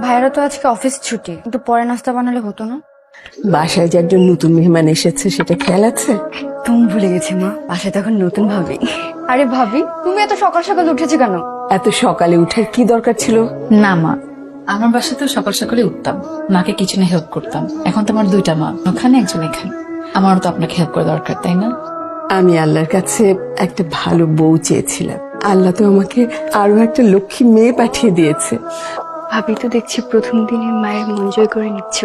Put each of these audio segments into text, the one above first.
ভাইয়েরা তো আজকে অফিস ছুটি কিন্তু পরে নাস্তা বানালে হতো না? বাসায় যে একজন নতুন মেহমান এসেছে সেটা খেয়াল আছে? তুমি ভুলে গেছি মা বাসায় তখন নতুন ভাবি। আরে ভাবি তুমি এত সকাল সকাল উঠেছো কেন? এত সকালে উঠার কি দরকার ছিল? না মা আমার বাসা তো সকাল সকালে উঠতাম। মাকে কিচেনে হেল্প করতাম। এখন তো আমার দুইটা মা ওখানে একজন এখানে। আমারও তো আপনাকে হেল্প করা দরকার তাই না? আমি আল্লাহর কাছে একটা ভালো বউ চেয়েছিলাম। আল্লাহ তো আমাকে আরও একটা লক্ষ্মী মেয়ে পাঠিয়ে দিয়েছে। ভাবি তো দেখছি প্রথম দিনে মায়ের মন জয় করে নিচ্ছ।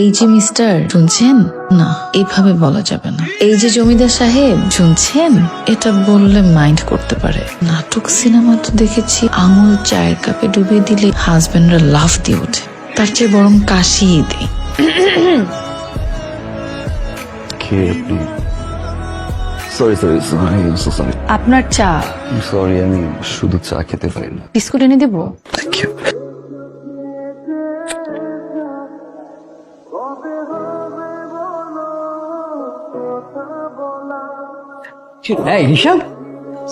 এই যে মিস্টার শুনছেন? না এইভাবে বলা যাবে না। এই যে জমিদার সাহেব শুনছেন? এটা বললে মাইন্ড করতে পারে। নাটক সিনেমা তো দেখেছি আঙুল চায়ের কাপে ডুবিয়ে দিলে হাজবেন্ডরা লাভ দিয়ে ওঠে। তার চেয়ে বরং কাশিয়ে কে আপনি? Sorry sorry sorry so sorry আপনার চা। সরি আমি শুধু চা খেতে পারি না। বিস্কুট এনে দেবো? থ্যাংক ইউ এই ঋষভ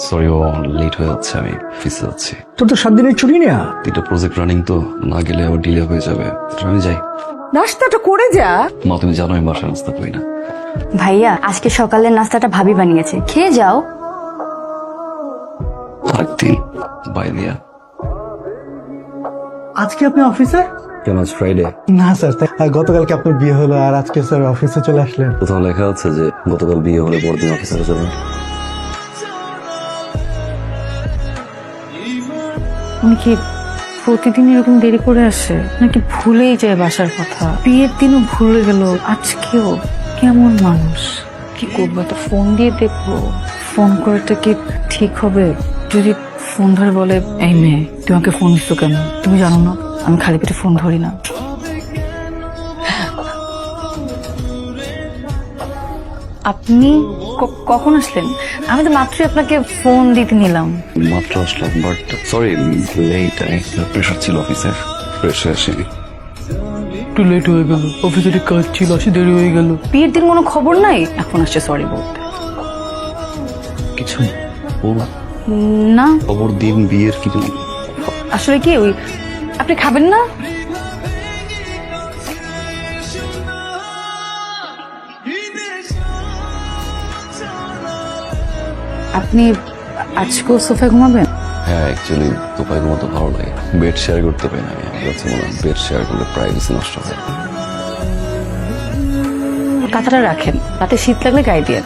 সরি ও লেট হয়ে যাচ্ছে আমি অফিসে যাচ্ছি। তোর তো সাত দিনের ছুটি নেয়া। তিনটা প্রজেক্ট রানিং তো না গেলে আবার ডিলে হয়ে যাবে। আমি যাই। নাস্তাটা করে যা। মা তুমি জানো আমি বাসায় নাস্তা করি না? ভাইয়া আজকে সকালের নাস্তাটা ভাবি বানিয়েছে। খেয়ে যাও। আরেকদিন বাই দিয়া। আজকে আপনি অফিসে? কেন আজ ফ্রাইডে না স্যার তাই- গতকালকে আপনার বিয়ে হলো আর আজকে স্যার অফিসে চলে আসলেন। কোথাও লেখা আছে যে গতকাল বিয়ে হলে পরদিন অফিসারে যাবেন। উনি কি প্রতিদিন এরকম দেরি করে আসে? নাকি ভুলেই যায় বাসার কথা? বিয়ের দিনও ভুলে গেল আজকেও। কেমন মানুষ? কি করব? একটা ফোন দিয়ে দেখব। ফোন করাটা কি ঠিক হবে? যদি ফোন ধরে বলে, এই মেয়ে তোমাকে ফোন দিচ্ছ কেন? তুমি জানো না, আমি খালি পেটে ফোন ধরি না। আপনি কখন আসলেন? আমি তো মাত্রই আপনাকে ফোন দিতে নিলাম। মাত্র আসলাম বাট সরি লেট প্রেশার ছিল অফিসের প্রেশার আসেনি। একটু লেট হয়ে গেল। অফিসে একটু কাজ ছিল আসে দেরি হয়ে গেল। বিয়ের দিন কোনো খবর নাই? এখন আসছে সরি বলতে কিছু না। খবর দিন বিয়ের কিছু আসলে কি ওই আপনি খাবেন না? আপনি আজকেও সোফায় ঘুমাবেন? হ্যাঁ অ্যাকচুয়ালি তোপায় ঘুমাতে ভালো লাগে বেড শেয়ার করতে পারি না আমি। আমার কাছে মনে হয় বেড শেয়ার করলে প্রাইভেসি নষ্ট হয়। কাঁথাটা রাখেন রাতে শীত লাগলে গায়ে দিয়ে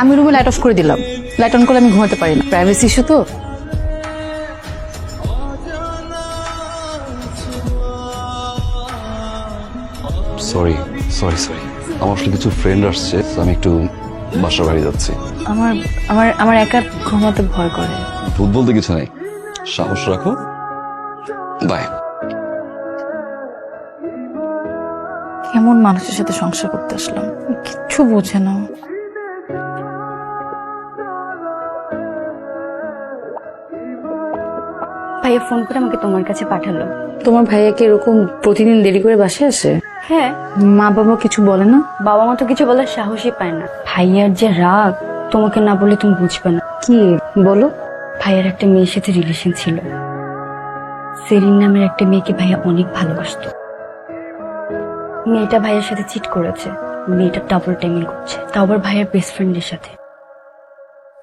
আমি রুমে লাইট অফ করে দিলাম। লাইট অন করলে আমি ঘুমাতে পারি না। প্রাইভেসি ইস্যু তো? সরি সরি সরি আমার আসলে কিছু ফ্রেন্ড আসছে আমি একটু বাসা বাড়ি যাচ্ছি। আমার আমার আমার একা ঘুমাতে ভয় করে। ভূত বলতে কিছু নেই। সাহস রাখো। বাই কেমন মানুষের সাথে সংসার করতে আসলাম? কিচ্ছু বোঝে না। ভাইয়া ফোন করে আমাকে তোমার কাছে পাঠালো। তোমার ভাইয়া কি এরকম প্রতিদিন দেরি করে বাসায় আসে? হ্যাঁ মা বাবা কিছু বলে না? বাবা মা তো কিছু বলার সাহসই পায় না। ভাইয়ার যে রাগ তোমাকে না বলে তুমি বুঝবে না। কি? বলো। ভাইয়ার একটা মেয়ের সাথে রিলেশন ছিল। সেরিন নামের একটা মেয়েকে ভাইয়া অনেক ভালোবাসতো। মেয়েটা ভাইয়ের সাথে চিট করেছে। মেয়েটা ডাবল টাইমিং করছে। তাও আবার ভাইয়ার বেস্ট ফ্রেন্ডের সাথে।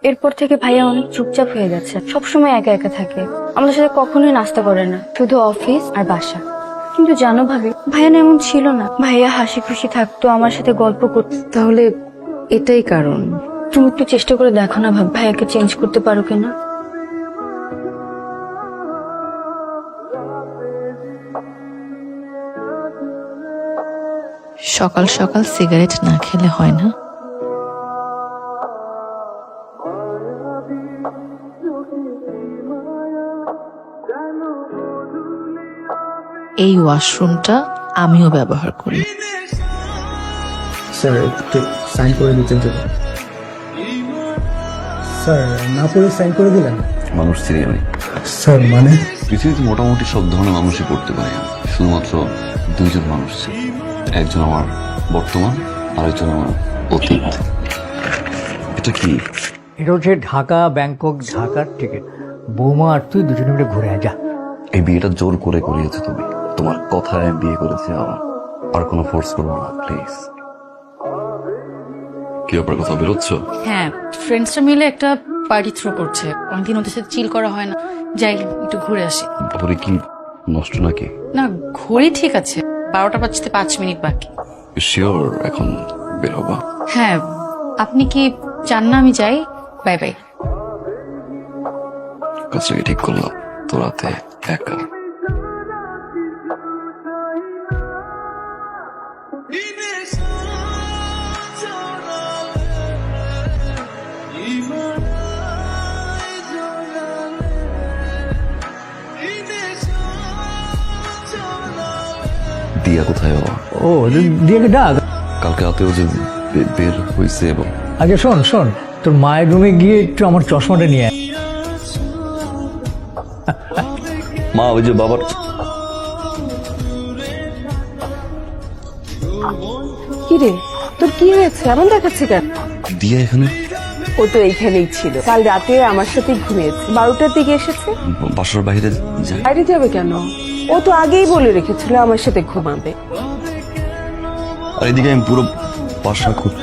এরপর থেকে ভাইয়া অনেক চুপচাপ হয়ে গেছে। সবসময় একা একা থাকে। আমাদের সাথে কখনোই নাস্তা করে না। শুধু অফিস আর বাসা। কিন্তু জানো ভাবি ভাইয়া না এমন ছিল না। ভাইয়া হাসি খুশি থাকতো আমার সাথে গল্প করতো। তাহলে এটাই কারণ। তুমি একটু চেষ্টা করে দেখো না ভাব ভাইয়াকে চেঞ্জ করতে পারো কিনা। সকাল সকাল সিগারেট না খেলে হয় না? এই ওয়াশরুমটা আমিও ব্যবহার করি। স্যার একটু সাইন করে দিতেন তো। স্যার না পড়ে সাইন করে দিলেন? মানুষ চিনি আমি। স্যার মানে? পৃথিবীতে মোটামুটি সব ধরনের মানুষই পড়তে পারি। শুধুমাত্র দুইজন মানুষ ছিল। একজন আমার বর্তমান আরেকজন আমার অতীত। এটা কি? এটা হচ্ছে ঢাকা ব্যাংকক ঢাকার টিকিট বৌমা আর তুই দুজনে মিলে ঘুরে আয়, যা। এই বিয়েটা জোর করে করিয়েছো তুমি। তোমার কথায় বিয়ে করেছে আমার আর কোনো ফোর্স করব না প্লিজ কি ব্যাপার কথা বেরোচ্ছ? হ্যাঁ ফ্রেন্ডসরা মিলে একটা পার্টি থ্রো করছে। অনেকদিন ওদের সাথে চিল করা হয় না। যাই একটু ঘুরে আসি। তারপরে কি? নষ্ট নাকি? না ঘড়ি ঠিক আছে। বারোটা বাজতে পাঁচ মিনিট বাকি। শিওর এখন বের হবা। হ্যাঁ আপনি কি চান না আমি যাই? Bye bye. কাজটাকে ঠিক করলাম। তো রাতে একা। দিয়া কোথায় বাবা ও দিয়ে ডাক। কালকে রাতেও যে বে- বের হয়েছে এবং আচ্ছা শোন শোন তোর মায়ের রুমে গিয়ে একটু আমার চশমাটা নিয়ে আয়। মা ওই যে বাবার কি রে তোর কি হয়েছে? এমন দেখাচ্ছে কেন? দিয়া এখানে ও তো এখানেই ছিল। কাল রাতে আমার সাথে ঘুমিয়েছে। বারোটার দিকে এসেছে। বাসার বাইরে যায়। বাইরে যাবে কেন? ও তো আগেই বলে রেখেছিল আমার সাথে ঘুমাবে। আর এদিকে আমি পুরো বাসা খুব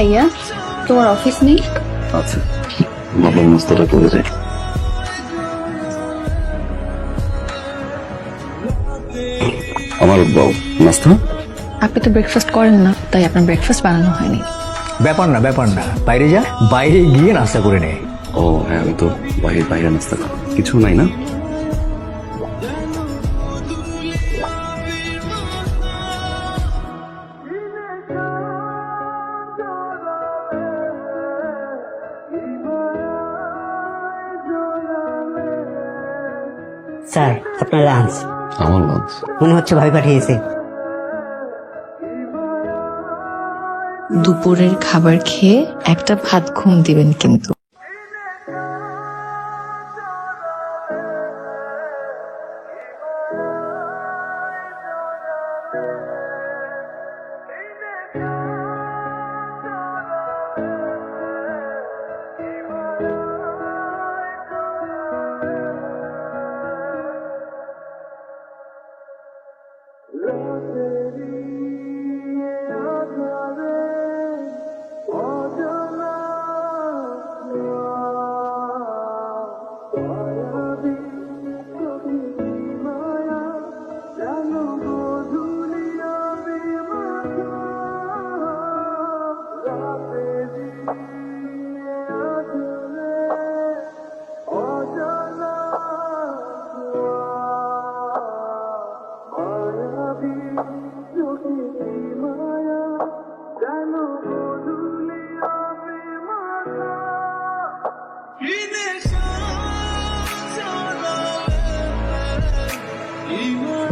ভাইয়া তোমার অফিস নেই? আছে। ভাবলাম নাস্তাটা করে যাই আমার বাবু নাস্তা? আপনি তো ব্রেকফাস্ট করেন না তাই আপনার ব্রেকফাস্ট বানানো হয়নি। ব্যাপার না ব্যাপার না। বাইরে যা বাইরে গিয়ে নাস্তা করে নে। ও হ্যাঁ আমি তো বাইরে বাইরে নাস্তা খাব। কিছু নাই না? স্যার আপনার লাঞ্চ আমার লাঞ্চ মনে হচ্ছে ভাই পাঠিয়েছে। দুপুরের খাবার খেয়ে একটা ভাত ঘুম দিবেন কিন্তু।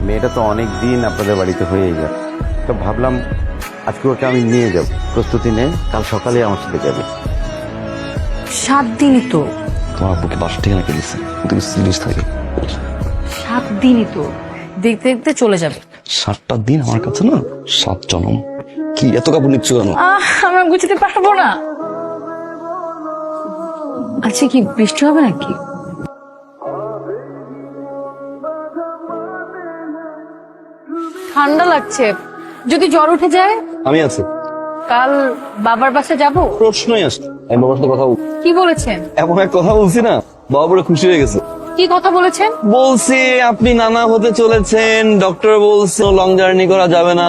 মেয়েটা তো অনেক দিন আপনাদের বাড়িতে হয়ে গেল। তো ভাবলাম আজকে ওকে আমি নিয়ে যাব। প্রস্তুতি নে কাল সকালে আমার সাথে যাবে। সাত দিনই তো। তোমার বুকে বাসা ঠিকানা কে দিচ্ছে তুমি সিরিয়াস থাকে। সাত দিনই তো। দেখতে দেখতে চলে যাবে। সাতটা দিন আমার কাছে না সাত জনম। কি এত কাপড় নিচ্ছ কেন? আমরা গুছাতে পারব না। আচ্ছা কি বৃষ্টি হবে নাকি? ঠান্ডা লাগছে। যদি জ্বর উঠে যায়? আমি আছি। কাল বাবার পাশে যাব? প্রশ্নই আসছে। আমি বাবার সাথে কথা কি বলেছেন? এমন এক কথা বলছি না বাবা পুরো খুশি হয়ে গেছে। কি কথা বলেছেন? বলছি আপনি নানা হতে চলেছেন ডক্টর বলছে লং জার্নি করা যাবে না।